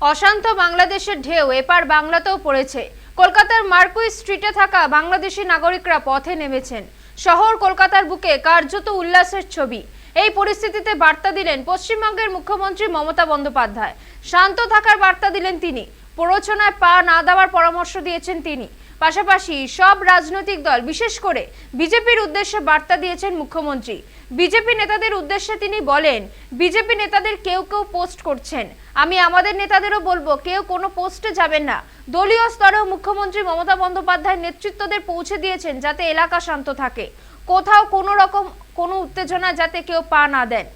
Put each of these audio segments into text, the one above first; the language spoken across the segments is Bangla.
অশান্ত বাংলাদেশের ঢেউ, এপার বাংলাতেও পড়েছে। কলকাতার মার্কুই স্ট্রিটে থাকা বাংলাদেশি নাগরিকরা পথে নেমেছেন। শহর কলকাতার বুকে কার্যত উল্লাসের ছবি। এই পরিস্থিতিতে বার্তা দিলেন পশ্চিমবঙ্গের মুখ্যমন্ত্রী মমতা বন্দ্যোপাধ্যায়। শান্ত থাকার বার্তা দিলেন তিনি। প্ররোচনায় পা না দেওয়ার পরামর্শ দিয়েছেন তিনি। পাশাপাশি সব রাজনৈতিক দল, বিশেষ করে বিজেপির উদ্দেশ্যে বার্তা দিয়েছেন মুখ্যমন্ত্রী। বিজেপি নেতাদের উদ্দেশ্যে তিনি বলেন, বিজেপি নেতাদের কেউ কেউ পোস্ট করছেন। আমি আমাদের নেতাদেরও বলব, কেউ কোনো পোস্টে যাবেন না। দলীয় স্তরেও মুখ্যমন্ত্রী মমতা বন্দ্যোপাধ্যায় নেতৃত্বদের পৌঁছে দিয়েছেন যাতে এলাকা শান্ত থাকে। কোথাও কোনো রকম কোনো উত্তেজনা যাতে কেউ পা না দেন।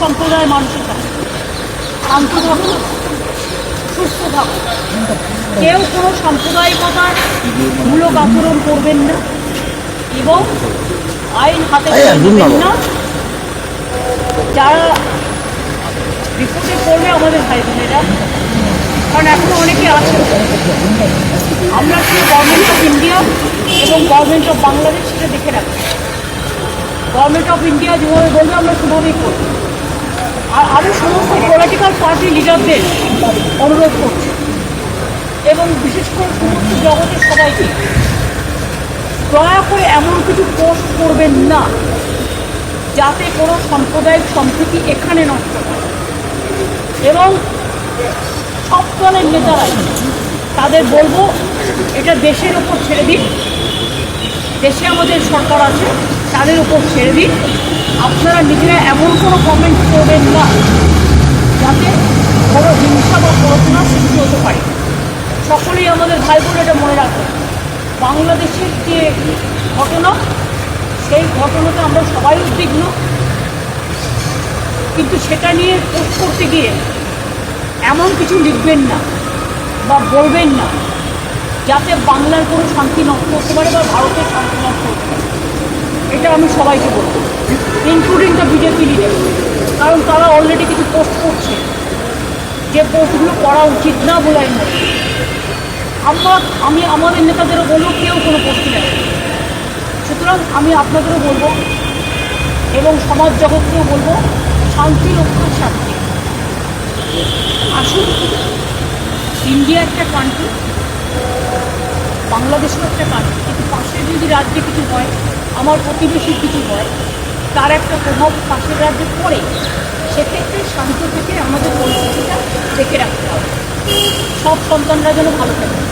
সম্প্রদায়ের মানুষের কাছে। সুস্থ থাকুন কেউ কোনো সাম্প্রদায়িকতার মূলক আচরণ করবেন না এবং আইন হাতে নেবেন না। যারা বিপদে পড়বে আমাদের ভাই বোনেরা কারণ এখনও অনেকে আছে। আমরা কি গভর্নমেন্ট অফ ইন্ডিয়া এবং গভর্নমেন্ট অফ বাংলাদেশ সেটা দেখে রাখব গভর্নমেন্ট অফ ইন্ডিয়া যেভাবে বলবে আমরা সেভাবেই করব। আর আমি সমস্ত পলিটিক্যাল পার্টি লিডারদের অনুরোধ করছি। এবং বিশেষ করে সমস্ত জগতের সবাইকে, দয়া করে এমন কিছু পোস্ট করবেন না, যাতে কোনো সাম্প্রদায়িক সম্প্রীতি এখানে নষ্ট হয়। এবং সব দলের নেতারাই তাদের বলব, এটা দেশের ওপর ছেড়ে দিন। দেশে আমাদের সরকার আছে, তাদের উপর ছেড়ে দিন। আপনারা নিজেরা এমন কোনো কমেন্ট করবেন না। যাতে কোনো হিংসা বা পড়াশোনা সৃষ্টি হতে পারে। সকলেই আমাদের ভাই বোন এটা মনে রাখবেন বাংলাদেশের যে ঘটনা, সেই ঘটনাতে আমরা সবাই উদ্বিগ্ন। কিন্তু সেটা নিয়ে পোস্ট করতে গিয়ে এমন কিছু লিখবেন না বা বলবেন না, যাতে বাংলার কোনো শান্তি নষ্ট হতে পারে বা ভারতের শান্তি নষ্ট হতে পারে। এটা আমি সবাইকে বলব ইনক্লুডিং দ্য বিজেপি লিডার কারণ তারা অলরেডি কিছু পোস্ট করছে। যে পোস্টগুলো করা উচিত না বলে আমি মনে আমরা, আমি আমাদের নেতাদেরও বলব, কেউ কোনো পোস্ট নেই সুতরাং আমি আপনাদেরও বলব এবং সমাজ জগৎকেও বলব, শান্তি রক্ষার স্বার্থে আসুন ইন্ডিয়া একটা কান্ট্রি বাংলাদেশও একটা কান্ট্রি কিন্তু পাশে যদি রাজ্যে কিছু হয়, আমার প্রতিবেশীর কিছু হয় তার একটা প্রভাব পাশের রাজ্যে পড়ে, সেক্ষেত্রে শান্তি থেকে আমাদের পরিস্থিতিটা দেখে রাখতে হবে। সব সন্তানরা যেন ভালো থাকে।